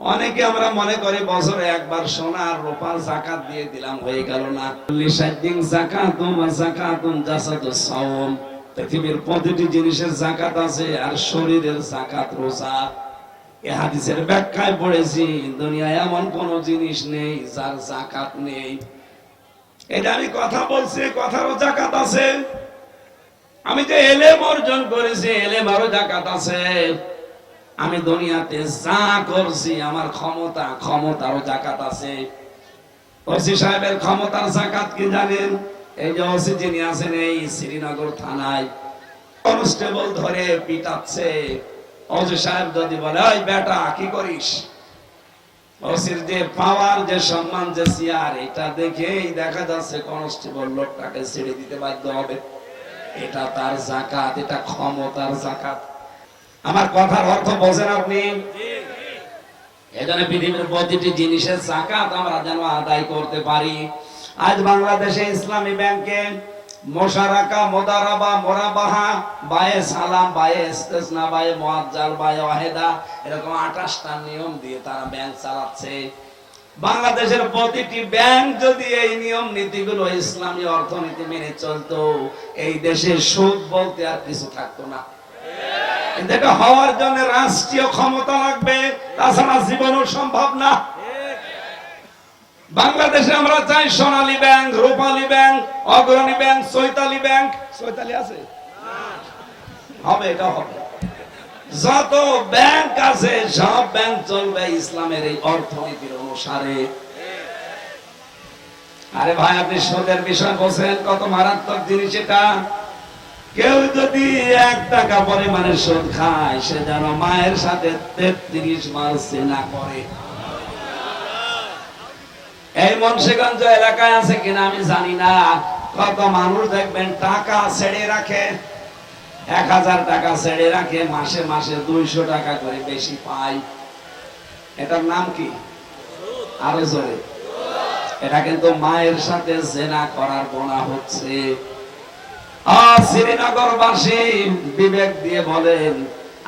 অনেকে আমরা মনে করি বছরে একবার সোনার রূপার জাকাত দিয়ে দিলাম, হয়ে গেল না। লিসাদ্দিন জাকাতুম ওয়া জাকাতুন জাসাদুস সাওম। পৃথিবীর প্রতিটি জিনিসের জাকাত আছে আর শরীরের জাকাত রোজা। এ হাদিসের ব্যাখ্যায় পড়েছি, দুনিয়ায় এমন কোন জিনিস নেই যার জাকাত নেই। এটা আমি কথা বলছি, কথারও জাকাত আছে। আমি যে এলেম অর্জন করেছি, এলেম আরও জাকাত আছে। আমি দুনিয়াতে যা করছি, আমার ক্ষমতা ক্ষমতারও জাকাত আছে। ওসি সাহেবের ক্ষমতার জাকাত কি জানেন? এই যে ওসি যিনি আছেন এই শ্রীনগর থানায় কনস্টেবল ধরে পিটাচ্ছে। ওসি সাহেব যদি বলে, ওই বেটা, কি করিস? ওসির যে পাওয়ার, যে সম্মান, যে সিয়ার, এটা দেখেই দেখা যাচ্ছে কনস্টেবল লোকটাকে ছেড়ে দিতে বাধ্য হবে। এটা তার জাকাত, এটা ক্ষমতার জাকাত। আমার কথার অর্থ বোঝেন আপনি? এখানে পৃথিবীর প্রতিটি জিনিসের জাকাত আমরা যেন আদায় করতে পারি। আজ বাংলাদেশে ইসলামী ব্যাংকে মোশারাকা, মোদারাবা, মোরাবাহা, বায়ে সালাম, বায়ে ইস্তেসনা, বায়ে বায়ে ওয়াহেদা এরকম 28টা নিয়ম দিয়ে তারা ব্যাংক চালাচ্ছে। বাংলাদেশের প্রতিটি ব্যাংক যদি এই নিয়ম নীতিগুলো ইসলামী অর্থনীতি মেনে চলতো, এই দেশে সুদ বলতে আর কিছু থাকতো না। কিন্তু হওয়ার জন্য রাষ্ট্রীয় ক্ষমতা লাগবে, তাছাড়া জীবনও সম্ভব না। বাংলাদেশে আমরা চাই Sonali bank, Rupali bank, Agrani bank, Chaitali bank. Chaitali আছে? হবে, এটা হবে। যত ব্যাংক আছে, সব ব্যাংক চলবে ইসলামের এই অর্থনীতির অনুসারে। আরে ভাই, আপনি সুদের বিষয় বলছেন, কত মারাত্মক জিনিস এটা। যদি এক টাকা পরিমাণে সুদ খায়, সে যেন মায়ের সাথে তেত্রিশ মাস সেনা করে। এই মুন্সিগঞ্জ এলাকায় আছে কিনা আমি জানি না। কত মানুষ দেখবেন টাকা ছেড়ে রাখে। এক হাজার টাকা ছেড়ে রাখে, মাসে মাসে দুইশো টাকা করে বেশি পায়। এটার নাম কি? আরও জোরে। এটা কিন্তু মায়ের সাথে জেনা করার গোনা হচ্ছে। বিবেক দিয়ে বলেন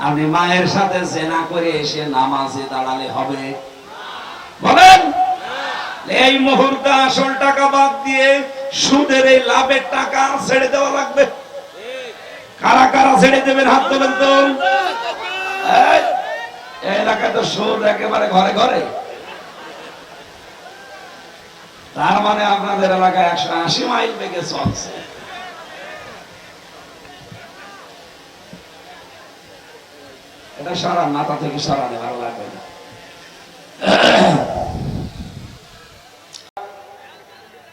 আপনি মায়ের সাথে জেনা করে এসে নামাজে দাঁড়ালে হবে। বলেন, এই মুহূর্তে আসল টাকা বাদ দিয়ে সুদের এই লাভের টাকা ছেড়ে দেওয়া লাগবে। কারা কারা ছেড়ে দেবেন, হাত দেবেন তো। এলাকায় তো সুদ একেবারে ঘরে ঘরে। তার মানে আপনাদের এলাকায় একশো আশি মাইল বেগে চলছে। এটা সরান মাথা থেকে সরানে ভালো লাগবে না।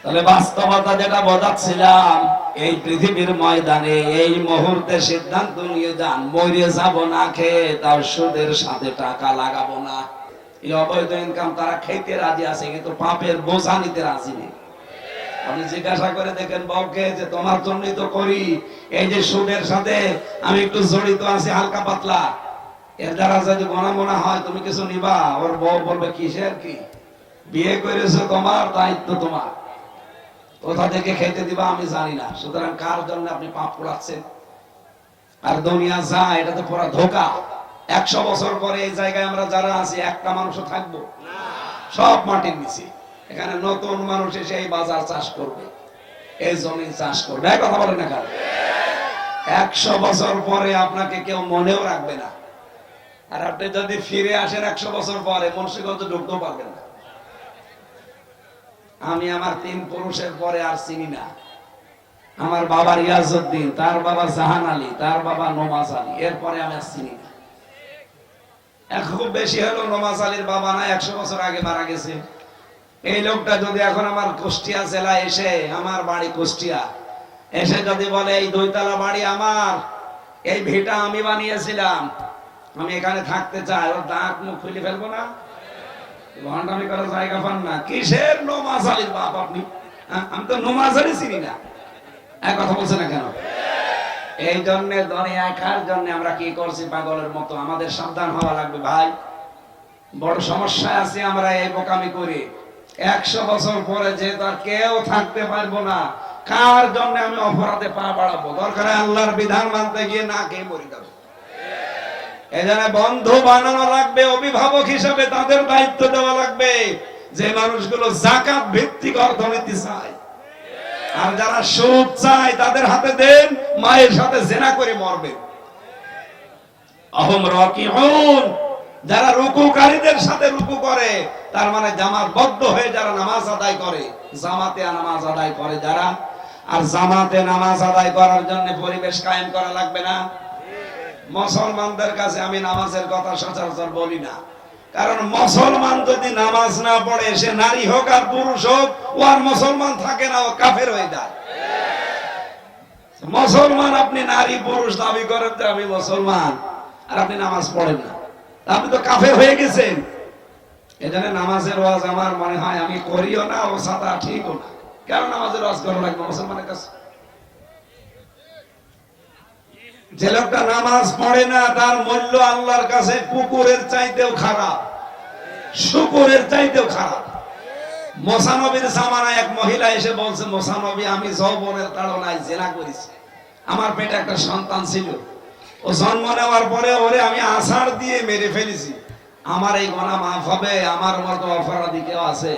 তাহলে বাস্তবতা যেটা বোঝাচ্ছিলাম, এই পৃথিবীর ময়দানে, এই মুহূর্তে সিদ্ধান্ত নিয়ে যান, মরে যাব না খেয়ে, তার সুদের সাথে টাকা লাগাবো না। এই অবৈধ ইনকাম তারা খেতে রাজি আছে, কিন্তু পাপের বোঝা নিতে রাজি নেই। আপনি জিজ্ঞাসা করে দেখেন, বউকে, যে তোমার জন্যই তো করি, এই যে সুদের সাথে আমি একটু জড়িত আছি, হালকা পাতলা। এর দ্বারা যদি গোনা মোনা হয়, তুমি কিছু নিবা? ওর বউ বলবে, কিসের কি? বিয়ে করেছ তোমার, দায়িত্ব তোমার। কোথা থেকে খেতে দিবা আমি জানি না। সুতরাং কার জন্য আপনি পাপ পোড়াচ্ছেন? আর দুনিয়া যা এটা তো পুরা ধোকা। একশো বছর পরে এই জায়গায় আমরা যারা আছি, একটা মানুষও থাকব? সব মাটির নিচে। এখানে নতুন মানুষ এসে এই বাজার চাষ করবে। এই জমি চাষ করবে। কথা বলেন একশো বছর পরে আপনাকে কেউ মনেও রাখবে না। আর আপনি যদি ফিরে আসেন একশো বছর পরে, মুন্সিগঞ্জ ঢুকতেও পারবেন না। আমি আমার তিন পুরুষের পরে আর চিনি না। আমার বাবা রিয়াজউদ্দিন, তার বাবা জাহান আলী, তার বাবা নমাজ আলী, এরপরে আমি আর চিনি না। খুব বেশি হলো নমাজ আলীর বাবা না, একশো বছর আগে মারা গেছে। এই লোকটা যদি এখন আমার কুষ্টিয়া জেলায় এসে, আমার বাড়ি কুষ্টিয়া, এসে যদি বলে, এই দুইতলা বাড়ি আমার, এই ভিটা আমি বানিয়েছিলাম। আমি এখানে থাকতে চাই ওর দাঁত মুখ খুলে ফেলব না। ভণ্ডামি করার জায়গা পান না। কিসের বাপ আপনি? হ্যাঁ, আমি তো চিনি না। এক কথা বলছে না কেন? এই জন্য জন্য আমরা কি করছি পাগলের মতো? আমাদের সাবধান হওয়া লাগবে ভাই। বড় সমস্যায় আছি আমরা এই বোকামি করি। একশো বছর পরে যে তার কেউ থাকতে পারব না কার জন্য আমি অপরাধে পা বাড়াবো? দরকার আল্লাহর বিধান মানতে গিয়ে না কে মরে যাব। এজন্য বন্ধু বানানো লাগবে, অভিভাবক হিসাবে তাদের দায়িত্ব দেওয়া লাগবে। যে মানুষগুলো জাকাত ভিত্তিক অর্থনীতি চায়। আর যারা সুদ চায়, তাদের হাতে দেন, মায়ের সাথে জেনা করে মরবে অহম রাকিউন, যারা রুকুকারীদের সাথে রুকু করে, তার মানে জামাত বদ্ধ হয়ে যারা নামাজ আদায় করে, জামাতে নামাজ আদায় করে যারা, আর জামাতে নামাজ আদায় করার জন্য পরিবেশ কায়েম করা লাগবে না। মুসলমানদের কাছে আমি নামাজের কথা সচরাচর বলি না। কারণ মুসলমান যদি নামাজ না পড়ে, সে নারী হোক আর পুরুষ হোক, ও আর মুসলমান থাকে না, ও কাফের হয়ে যায়। মুসলমান আপনি নারী, পুরুষ, দাবি করেন যে আমি মুসলমান, আর আপনি নামাজ পড়েন না। আপনি তো কাফের হয়ে গেছেন। এখানে নামাজের ওয়াজ আমার মনে হয়, আমি করিও না, ও সাদা ঠিকও না। কেন নামাজের ওয়াজ করা লাগবে মুসলমানের কাছে? যে লোকটা নামাজ পড়ে না, তার মূল্য আল্লাহর কাছে কুকুরের চাইতেও খারাপ। শুকুরের চাইতেও খারাপ। মোসানবীর জামানায় এক মহিলা এসে বলছে, মোসানবী, আমি যৌবনের তাড়নায় জেনা করেছি। আমার পেটে একটা সন্তান ছিল। ও জন্ম নেওয়ার পরে ওরে আমি আষাঢ় দিয়ে মেরে ফেলেছি। আমার এই গোনা মাফ হবে, আমার মতো অপরাধী কেউ আছে?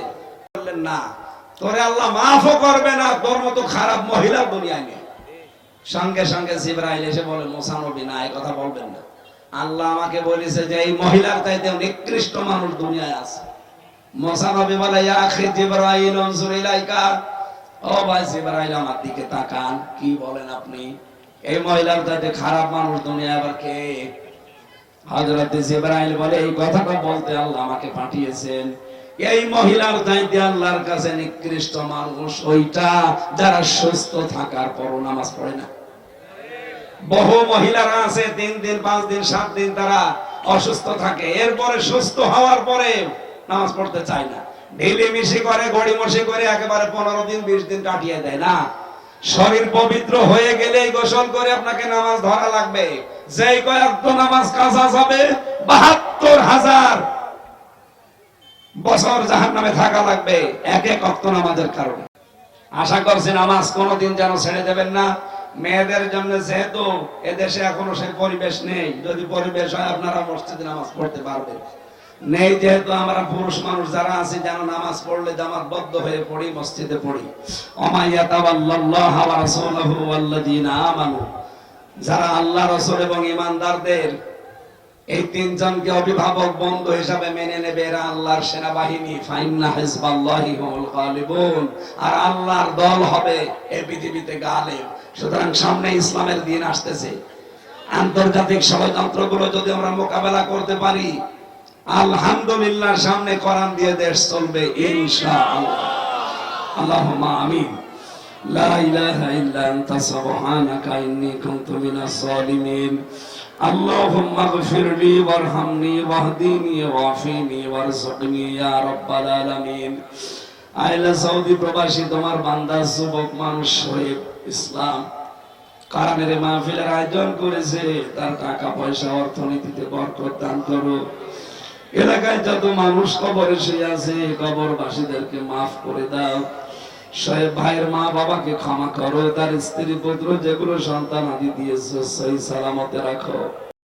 বললেন, না, তোরে আল্লাহ মাফও করবে না, তোর মতো খারাপ মহিলা দুনিয়ায় নেই। সঙ্গে সঙ্গে জিব্রাইল এসে বলে মোসানবী না এই কথা বলবেন না। আল্লাহ আমাকে বলেছে যে, এই মহিলার চাইতে নিকৃষ্ট মানুষ দুনিয়ায় আছে। মোসানবী বলে, ইয়া আখি জিব্রাইল উনজুর ইলাইকা। ও ভাই জিব্রাইল, আমার দিকে তাকান। কি বলেন আপনি? এই মহিলার চাইতে খারাপ মানুষ দুনিয়ায় আবার কে? হযরত জিব্রাইল বলে, এই কথাটা বলতে আল্লাহ আমাকে পাঠিয়েছেন। এই মহিলার চাইতে আল্লাহর কাছে নিকৃষ্ট মানুষ, ওইটা যারা সুস্থ থাকার পর নামাজ পড়ে না। বহু মহিলারা আছে, তিন দিন, পাঁচ দিন, সাত দিন তারা অসুস্থ থাকে। এরপরে সুস্থ হওয়ার পরে নামাজ পড়তে চায় না। ঢিলি মিশি করে, গড়িমসি করে একেবারে পনেরো দিন, বিশ দিন কাটিয়ে দেয় না। শরীর পবিত্র হয়ে গেলে গোসল করে আপনাকে নামাজ ধরা লাগবে। যেই কয়েক নামাজ কাজা যাবে বাহাত্তর হাজার বছর জাহান নামে থাকা লাগবে, এক এক অক্ত নামাজের কারণে। আশা করছি নামাজ কোনোদিন যেন ছেড়ে দেবেন না। মেয়েদের জন্য যেহেতু এদেশে এখনও সেই পরিবেশ নেই, যদি পরিবেশ হয় আপনারা মসজিদে নামাজ পড়তে পারবেন। নেই যেহেতু আমরা পুরুষ মানুষ যারা আছি, যেন নামাজ পড়লে জামাত বদ্ধ হয়ে পড়ি, মসজিদে পড়ি। অমাইয়া যারা আল্লাহ রাসূল এবং ঈমানদারদের এই তিনজনকে অভিভাবক বন্ধু হিসাবে মেনে নেবে এরা আল্লাহর সেনাবাহিনী। ফাইন্না হিজবাল্লাহি হুমুল গালিবুন। আর আল্লাহর দল হবে এই পৃথিবীতে গালেব। সুতরাং সামনে ইসলামের দিন আসতেছে। আন্তর্জাতিক ষড়যন্ত্রগুলো যদি আমরা মোকাবেলা করতে পারি আলহামদুলিল্লাহ সামনে কোরআন দিয়ে দেশ চলবে ইনশাআল্লাহ। আল্লাহুম্মা আমিন। لا إله إلا أنت سبحانك إني كنت من الظالمين اللهم اغفر لي وارحمني واهدني وعافني وارزقني يا رب العالمين আইলা সৌদি প্রবাসী তোমার বান্দা যুবক মানুষ শহীদ ইসলাম কারণের মাহফিলের আয়োজন করেছে তার টাকা পয়সা অর্থনীতিতে বরকত দান করো এলাকায় যত মানুষ কবরে শুয়ে আছে কবরবাসীদেরকে মাফ করে দাও ভাইয়ের মা বাবাকে ক্ষমা করো, তার স্ত্রী, পুত্র, যেগুলো সন্তান আদি দিয়েছে সেই সালামতে রাখো।